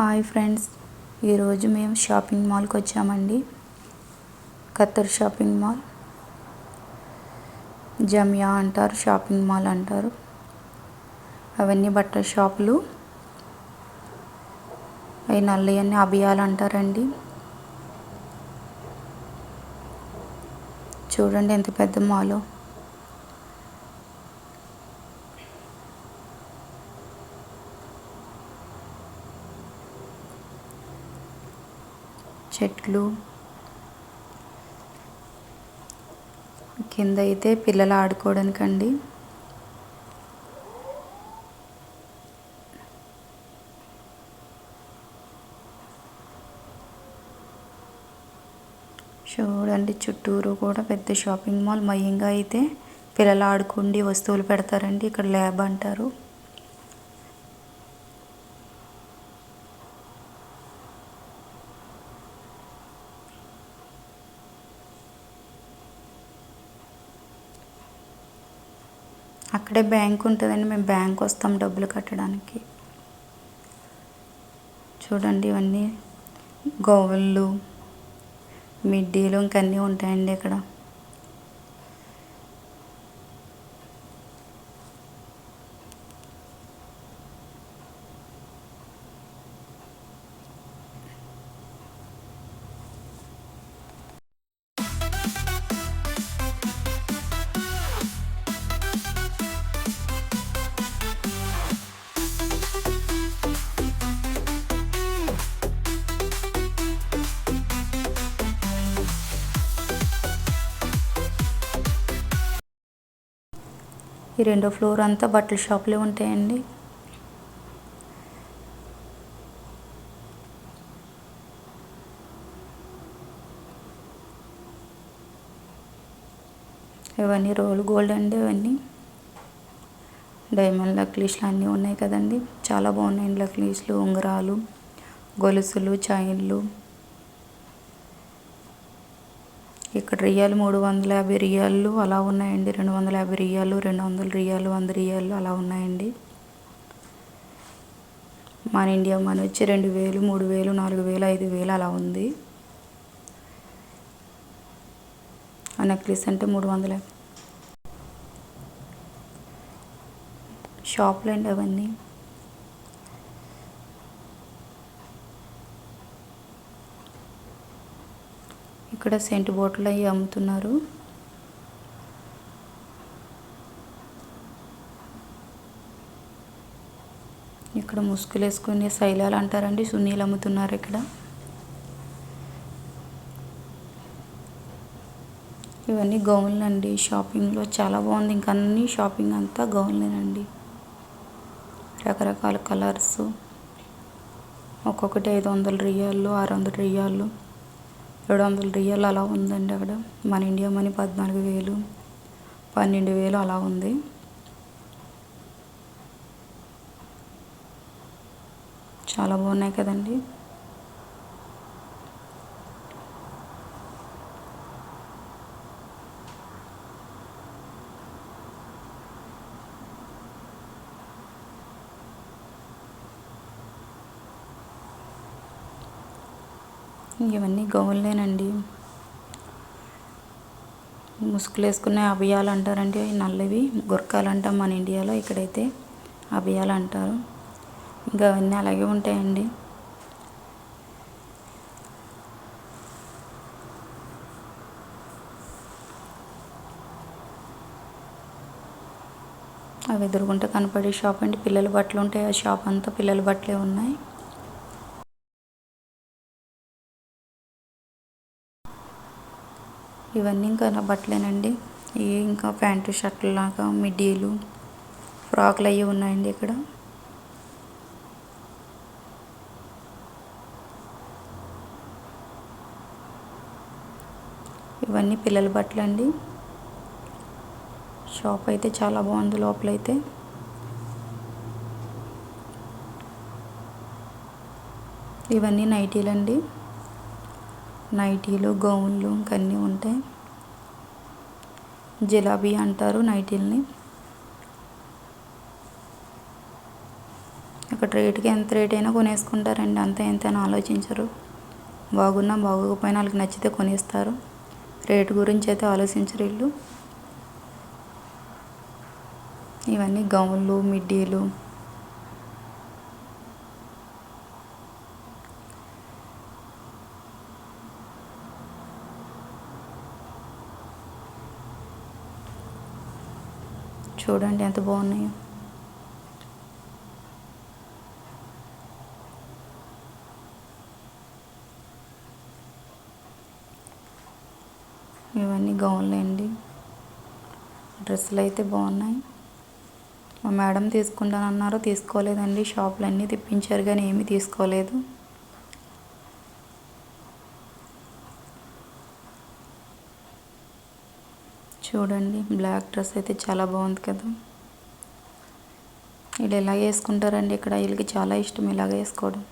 Hi friends. ఈరోజు మేము shopping మాల్కి వచ్చామండి. Khattar shopping mall. జమియా అంటారు షాపింగ్ మాల్ అంటారు. అవన్నీ బట్టల షాపులు. అవి నల్లయన్ని అభియాలు అంటారండి. చూడండి ఎంత పెద్ద మాలో. చెట్లు. కింద అయితే పిల్లలు ఆడుకోవడానికండి. చూడండి చుట్టూరు కూడా పెద్ద షాపింగ్ మాల్. మయంగా అయితే పిల్లలు ఆడుకుండి వస్తువులు పెడతారండి. ఇక్కడ ల్యాబ్ అంటారు. అక్కడే బ్యాంక్ ఉంటుందండి మేము బ్యాంక్ వస్తాం డబ్బులు కట్టడానికి. చూడండి ఇవన్నీ గోవళ్ళు మిడ్డీలు ఇంకన్నీ ఉంటాయండి ఇక్కడ ఈ రెండో ఫ్లోర్ అంతా బట్టల షాపులే ఉంటాయండి. ఇవన్నీ రోల్ గోల్డ్ అండి ఇవన్నీ. డైమండ్ లక్లీస్లు అన్నీ ఉన్నాయి కదండి. చాలా బాగున్నాయండి లక్లీస్లు ఉంగరాలు గొలుసులు చైన్లు. ఇక్కడ రియాలు మూడు వందల యాభై రియాలు అలా ఉన్నాయండి. రెండు వందల యాభై రియాలు రెండు వందల రియాలు వంద రియాలు అలా ఉన్నాయండి. మన ఇండియా మన వచ్చి రెండు వేలు మూడు వేలు నాలుగు వేలు ఐదు వేలు అలా ఉంది. ఆ నెక్లెస్ అంటే మూడు వందల యాభై. అండి అవన్నీ. ఇక్కడ సెంటు బాటిల్ అవి అమ్ముతున్నారు. ఇక్కడ ముసుగులు వేసుకునే శైలాలు అంటారండి సున్నీలు అమ్ముతున్నారు ఇక్కడ. ఇవన్నీ గౌన్లండి షాపింగ్లో చాలా బాగుంది. ఇంకా అన్ని షాపింగ్ అంతా గౌన్లేనండి. రకరకాల కలర్స్. ఒక్కొక్కటి ఐదు వందల రియాలు ఆరు వందల రియాలు ఏడు వందల రియల్ అలా ఉందండి అక్కడ. మన ఇండియా మనీ పద్నాలుగు వేలు పన్నెండు వేలు అలా ఉంది. చాలా బాగున్నాయి కదండి. ఇవన్నీ గౌన్లేనండి. ముసుగులు వేసుకునే అభియాలు అంటారండి నల్లవి గుర్కాలు అంటాం మన ఇండియాలో ఇక్కడైతే అభియాలు అంటారు ఇంకా అవన్నీ అలాగే ఉంటాయండి. అవి ఎదురుగుంటే కనపడే షాప్ అండి పిల్లల బట్టలు ఉంటాయి ఆ షాప్ అంతా పిల్లల బట్టలే ఉన్నాయి. ఇవన్నీ ఇంకా నా బట్టలేనండి ఇవి ఇంకా ప్యాంటు షర్ట్లు లాగా మిడ్డీలు ఫ్రాక్లు అవి ఉన్నాయండి ఇక్కడ. ఇవన్నీ పిల్లల బట్టలు అండి. షాప్ అయితే చాలా బాగుంది లోపలైతే. ఇవన్నీ నైటీలండి. నైటీలు గౌన్లు ఇంకన్నీ ఉంటాయి జిలాబీ అంటారు నైటీల్ని. ఇక్కడ రేటుకి ఎంత రేట్ అయినా కొనేసుకుంటారండి. అంత ఎంత అని ఆలోచించరు. బాగున్నా బాగోకపోయినా వాళ్ళకి నచ్చితే కొనేస్తారు. రేటు గురించి అయితే ఆలోచించరు వీళ్ళు. ఇవన్నీ గౌన్లు మిడ్డీలు చూడండి ఎంత బాగున్నాయో. ఇవన్నీ గౌన్లు అండి. డ్రెస్సులు అయితే బాగున్నాయి. మా మేడం తీసుకుంటానన్నారు తీసుకోలేదండి. షాపులు అన్నీ తెప్పించారు కానీ ఏమీ తీసుకోలేదు. చూడండి. బ్లాక్ డ్రెస్ అయితే చాలా బాగుంది కదా. వీళ్ళు ఎలా వేసుకుంటారండి? ఇక్కడ వీళ్ళకి చాలా ఇష్టం ఇలాగ వేసుకోవడం.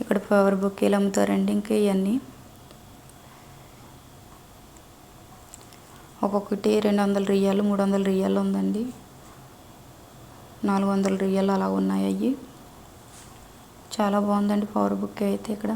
ఇక్కడ పవర్ బుక్ ఇలా అమ్ముతారండి ఇంకా ఇవన్నీ. ఒక్కొక్కటి రెండు వందల రియాలు మూడు వందల రియాలు ఉందండి. నాలుగు వందల రియాలు అలా ఉన్నాయి అవి చాలా బాగుందండి పవర్ బుక్ అయితే ఇక్కడ.